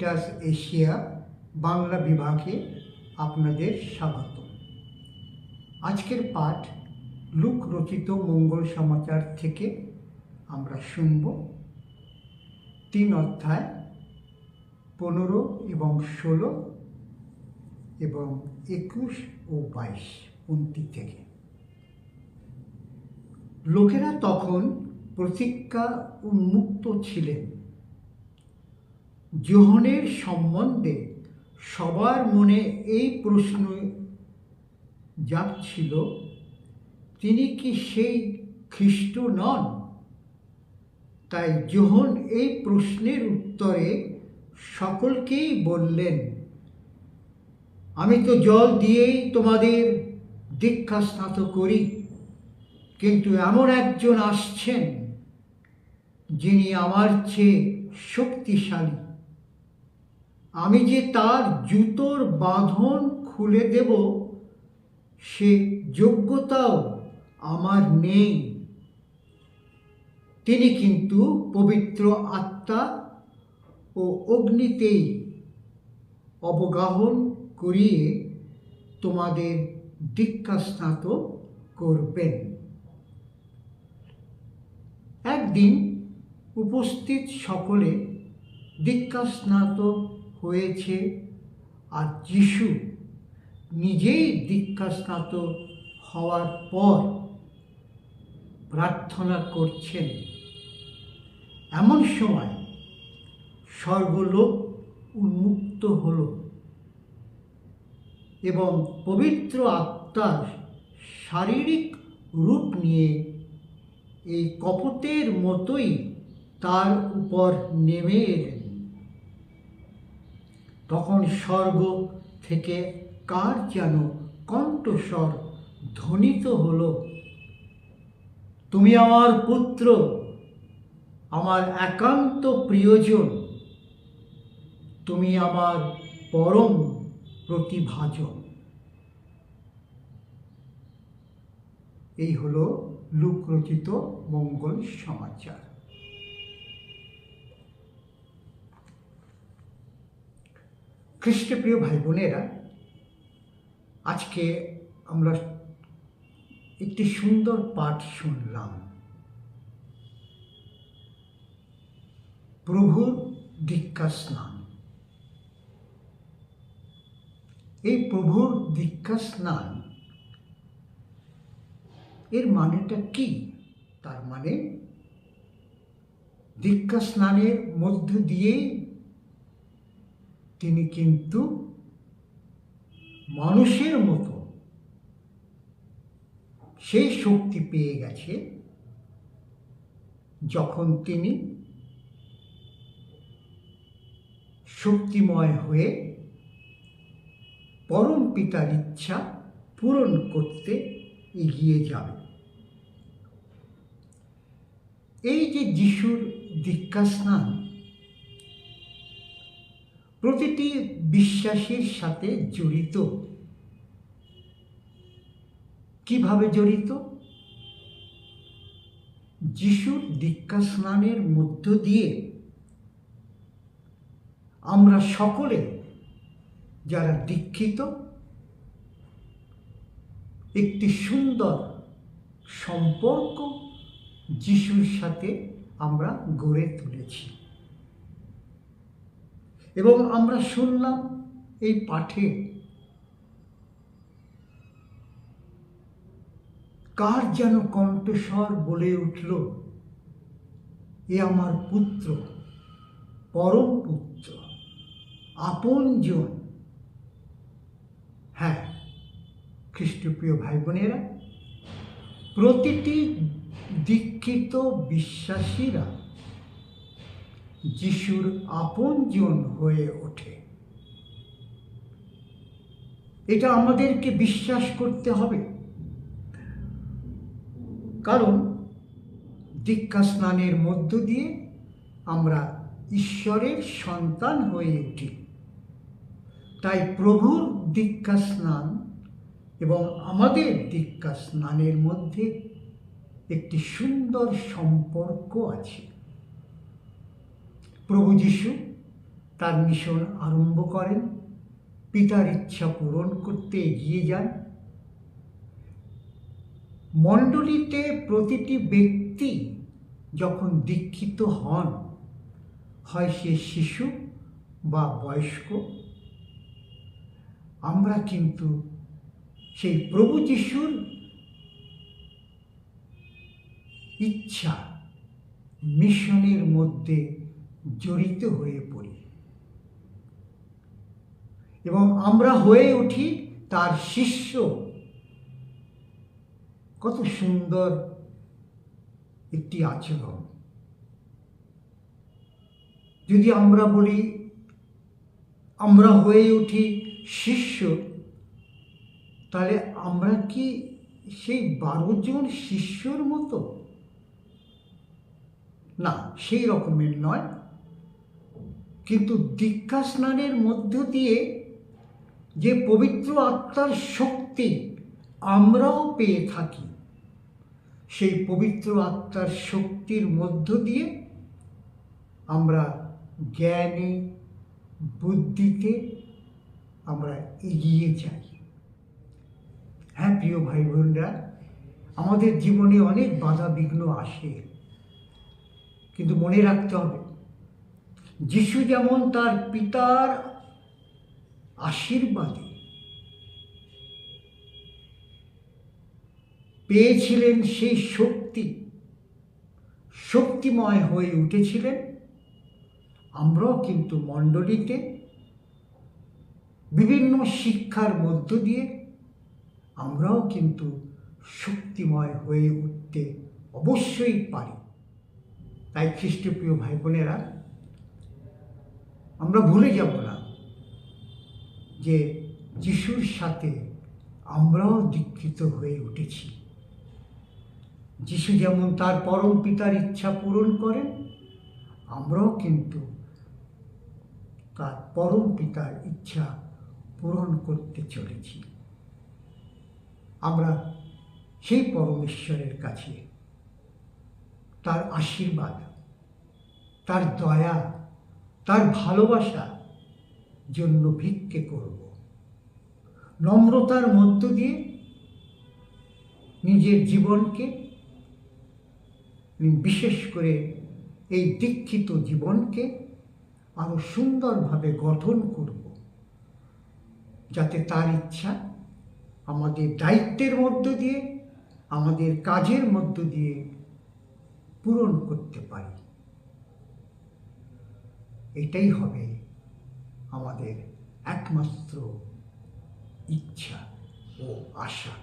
Veritas Asia Bangla বিভাগে আপনাদের স্বাগত। আজকের পাঠ লুক রচিত মঙ্গল সমাচার থেকে আমরা শুনব। তিন অধ্যায়, পনেরো এবং ষোলো এবং একুশ ও বাইশ পন্থী থেকে। লোকেরা তখন প্রতিজ্ঞা উন্মুক্ত ছিলেন। যোহনের সম্বন্ধে সবার মনে এই প্রশ্ন যাচ্ছিল তিনি কি সেই খ্রিস্ট নন? তাই যোহন এই প্রশ্নের উত্তরে সকলকেই বললেন, আমি তো জল দিয়েই তোমাদের দীক্ষা স্নাত করি, কিন্তু এমন একজন আসছেন যিনি আমার চেয়ে শক্তিশালী। আমি যে তার জুতোর বাঁধন খুলে দেব, সে যোগ্যতাও আমার নেই। তিনি কিন্তু পবিত্র আত্মা ও অগ্নিতেই অবগাহন করিয়ে তোমাদের দীক্ষাস্নাত করবেন। একদিন উপস্থিত সকলে দীক্ষাস্নাত হয়েছে আর যিশু নিজেই দীক্ষাস্নাত হওয়ার পর প্রার্থনা করছেন। এমন সময় স্বর্গলোক উন্মুক্ত হল এবং পবিত্র আত্মার শারীরিক রূপ নিয়ে এই কপটের মতোই তার উপর নেমে এলেন। তখন স্বর্গ থেকে কার যেন কণ্ঠস্বর ধ্বনিত হল? তুমি আমার পুত্র, আমার একান্ত প্রিয়জন। তুমি আমার পরম প্রতিভাজন। এই হলো লুকরচিত মঙ্গল সমাচার। খ্রিস্টপ্রিয় ভাই বোনেরা আজকে আমরা একটি সুন্দর পাঠ শুনলাম। প্রভুর দীক্ষা স্নান। এই প্রভুর দীক্ষা স্নান, এর মানেটা কি? তার মানে দীক্ষা স্নানের মধ্য দিয়েই তিনি কিন্তু মানুষের মতো সেই শক্তি পেয়ে গেছে যখন তিনি শক্তিময় হয়ে পরম পিতার ইচ্ছা পূরণ করতে এগিয়ে যাবে। এই যে যিশুর দীক্ষা স্নান প্রতিটি বিশ্বাসীর সাথে জড়িত। কীভাবে জড়িত? যিশুর দীক্ষা স্নানের মধ্য দিয়ে আমরা সকলে যারা দীক্ষিত, একটি সুন্দর সম্পর্ক যিশুর সাথে আমরা গড়ে তুলেছি। এবং আমরা শুনলাম এই পাঠে কার যেন কণ্ঠস্বর বলে উঠল, এ আমার পুত্র, পরম পুত্র আপনজন হ্যাঁ খ্রিস্টপ্রিয় ভাই বোনেরা প্রতিটি দীক্ষিত বিশ্বাসীরা যিশুর আপনজন হয়ে ওঠে। এটা আমাদেরকে বিশ্বাস করতে হবে। কারণ দীক্ষা স্নানের মধ্য দিয়ে আমরা ঈশ্বরের সন্তান হয়ে উঠি। তাই প্রভুর দীক্ষা স্নান এবং আমাদের দীক্ষা স্নানের মধ্যে একটি সুন্দর সম্পর্ক আছে। প্রভু যিশু তার মিশন আরম্ভ করেন। পিতার ইচ্ছা পূরণ করতে এগিয়ে যান। মণ্ডলীতে প্রতিটি ব্যক্তি যখন দীক্ষিত হন, হয় সে শিশু বা বয়স্ক। আমরা কিন্তু সেই প্রভু যিশুর ইচ্ছা, মিশনের মধ্যে জড়িত হয়ে পড়ি। এবং আমরা হয়ে উঠি তার শিষ্য। কত সুন্দর একটি আচরণ। যদি আমরা বলি, আমরা হয়ে উঠি শিষ্য, তাহলে আমরা কি সেই বারো জন শিষ্যর মতো? না, সেই রকমের নয়। কিন্তু দীক্ষা স্নানের মধ্য দিয়ে যে পবিত্র আত্মার শক্তি আমরাও পেয়ে থাকি, সেই পবিত্র আত্মার শক্তির মধ্য দিয়ে আমরা জ্ঞানে, বুদ্ধিতে আমরা এগিয়ে যাই। হ্যাঁ প্রিয় ভাই বোনরা আমাদের জীবনে অনেক বাধা বিঘ্ন আসে, কিন্তু মনে রাখতে হবে যিশু যেমন তার পিতার আশীর্বাদে পেয়েছিলেন সেই শক্তি, শক্তিময় হয়ে উঠেছিলেন, আমরাও কিন্তু মণ্ডলীতে বিভিন্ন শিক্ষার মধ্য দিয়ে আমরাও কিন্তু শক্তিময় হয়ে উঠতে অবশ্যই পারি। তাই খ্রিস্টপ্রিয় ভাই বোনেরা আমরা ভুলে যাব না যে যিশুর সাথে আমরাও দীক্ষিত হয়ে উঠেছি। যিশু যেমন তার পরম পিতার ইচ্ছা পূরণ করেন, আমরাও কিন্তু তার পরম পিতার ইচ্ছা পূরণ করতে চলেছি। আমরা সেই পরমেশ্বরের কাছে তার আশীর্বাদ, তার দয়া তার ভালোবাসা জন্য ভিক্ষে করব। নম্রতার মধ্য দিয়ে নিজের জীবনকে বিশেষ করে এই দীক্ষিত জীবনকে আরও সুন্দরভাবে গঠন করব। যাতে তার ইচ্ছা আমাদের দায়িত্বের মধ্য দিয়ে, আমাদের কাজের মধ্য দিয়ে পূরণ করতে পারি। এটাই হবে আমাদের একমাত্র ইচ্ছা ও আশা।